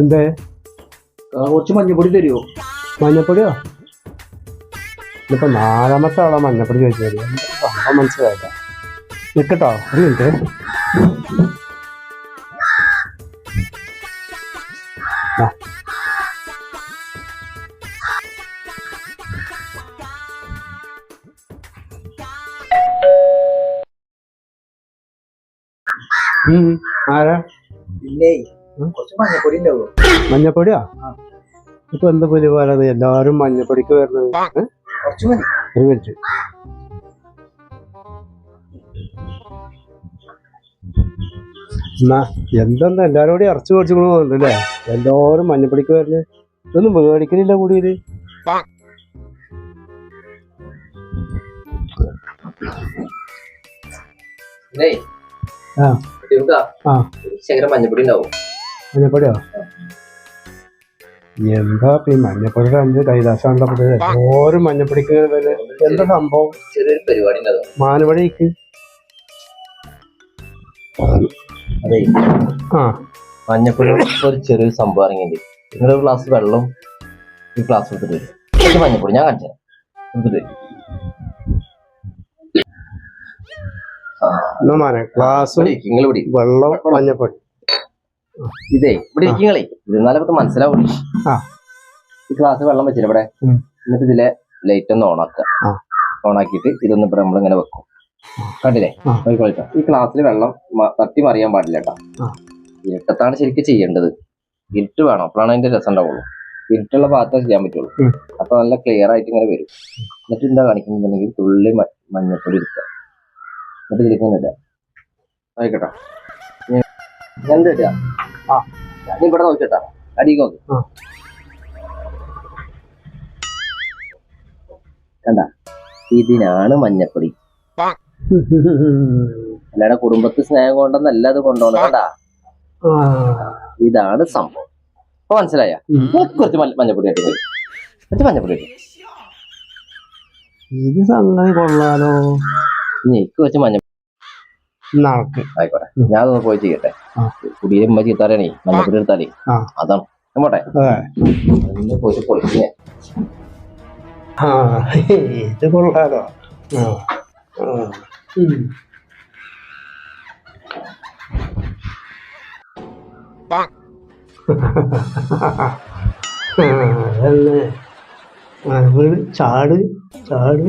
എന്തേ? കുറച്ച് മഞ്ഞപ്പൊടി തരുമോ മഞ്ഞപ്പൊടിയോ? ഇപ്പൊ നാലാമത്തെ ആളാ മഞ്ഞപ്പൊടി ചോദിച്ചത്. സംഭവം മനസ്സിലായില്ല. നിൽക്കട്ടോ ഒരു മിനിറ്റ്. ആരാ? ഇല്ലേ? ഉം? കുറച്ച് മഞ്ഞപ്പൊടി ഉണ്ടാവോ മഞ്ഞപ്പൊടിയോ? ഇപ്പൊ എന്താ പോലെ പറയുന്നത് എല്ലാവരും മഞ്ഞപ്പൊടിക്ക് വരുന്നത്? കുറച്ച് മതി. ഒരു മിനിറ്റ്. എന്നാ എന്തെന്നാ? എല്ലാരും കൂടി ഇറച്ചി കുറച്ച് പോകുന്നുണ്ടല്ലേ എല്ലാവരും മഞ്ഞപ്പൊടിക്ക് വരുന്നത്? ഇതൊന്നും മേടിക്കണില്ല കൂടിയത് ആ. ശേഖരം മഞ്ഞപ്പൊടി ഉണ്ടാവും. മഞ്ഞപ്പൊടിയോ? എന്താ ഈ മഞ്ഞപ്പൊടിയുടെ അഞ്ച് കൈലാസാണല്ലോ ഇത്. മഞ്ഞപ്പൊടിക്ക് എന്താ സംഭവം? ചെറിയൊരു പരിപാടി ഉണ്ടാവും. മാനവടിക്ക് അതെ. ആ. മഞ്ഞപ്പൊടി ഒരു ചെറിയൊരു സംഭവം ഇറങ്ങിയത് നിങ്ങളൊരു ഗ്ലാസ് വെള്ളം ഈ ഗ്ലാസ് എടുത്തിട്ട് വരും. മഞ്ഞപ്പൊടി ഞാൻ കാണിച്ചു തരാം. എടുത്തിട്ട് വരും. ആ, എന്നാ മാനെ ഗ്ലാസും. വെള്ളം മഞ്ഞപ്പൊടി. ഇതേ ഇവിടെ ഇരിക്കങ്ങളെ ഇരുന്നാലും നമുക്ക് മനസ്സിലാവും. ഈ ഗ്ലാസ് വെള്ളം വെച്ചിട്ട് ഇവിടെ. എന്നിട്ട് ഇതിലെ ലൈറ്റ് ഒന്ന് ഓണാക്കുക ഓണാക്കിയിട്ട് ഇതൊന്ന് ഇവിടെ നമ്മൾ ഇങ്ങനെ വെക്കും കണ്ടില്ലേ. നോക്കിക്കോളിട്ടോ. ഈ ഗ്ലാസ്സിൽ വെള്ളം തട്ടി മറിയാൻ പാടില്ല കേട്ടോ. ഇരുട്ടത്താണ് ശരിക്കും ചെയ്യേണ്ടത്. ഇരുട്ട് വേണം. അപ്പോഴാണ് അതിന്റെ രസം ഉണ്ടാവുള്ളൂ. ഇരുട്ടുള്ള ഭാഗത്തേ ചെയ്യാൻ പറ്റുള്ളൂ. അപ്പൊ നല്ല ക്ലിയർ ആയിട്ട് ഇങ്ങനെ വരും. എന്നിട്ട് എന്താ കാണിക്കുന്നുണ്ടെങ്കിൽ തുള്ളി മഞ്ഞപ്പൊടി എടുക്കുക. എന്നിട്ട് ആ. നീ ഇവിടെ നോക്കിട്ടാ അടിക്ക് നോക്ക്. കണ്ട? ഇതിനാണ് മഞ്ഞപ്പൊടി. അല്ലാതെ കുടുംബത്ത് സ്നേഹം കൊണ്ടൊന്നല്ല അത് കൊണ്ടുപോകണം കണ്ടാ? ഇതാണ് സംഭവം. അപ്പൊ മനസ്സിലായ. കുറച്ച് മഞ്ഞ- മഞ്ഞപ്പൊടി ആയിട്ട് കുറച്ച് മഞ്ഞപ്പൊടി ആയിട്ട് ഇത് സംഗതി കൊള്ളാലോ. എനിക്ക് കുറച്ച് മഞ്ഞ നടക്ക് ആയിക്കോട്ടെ. ഞാൻ അതൊന്ന് പോയി ചെയ്യട്ടെ ആ. കുടിയിലുമ്പ ചീത്താറേ മഞ്ഞപ്പൊടി എടുത്താലേ. അതാണ്. പോട്ടെ പോയിട്ട് പൊളിക്കുന്നേ ആ ഇത് കൊള്ളാലോ. അതന്നെ. ചാട് ചാട്.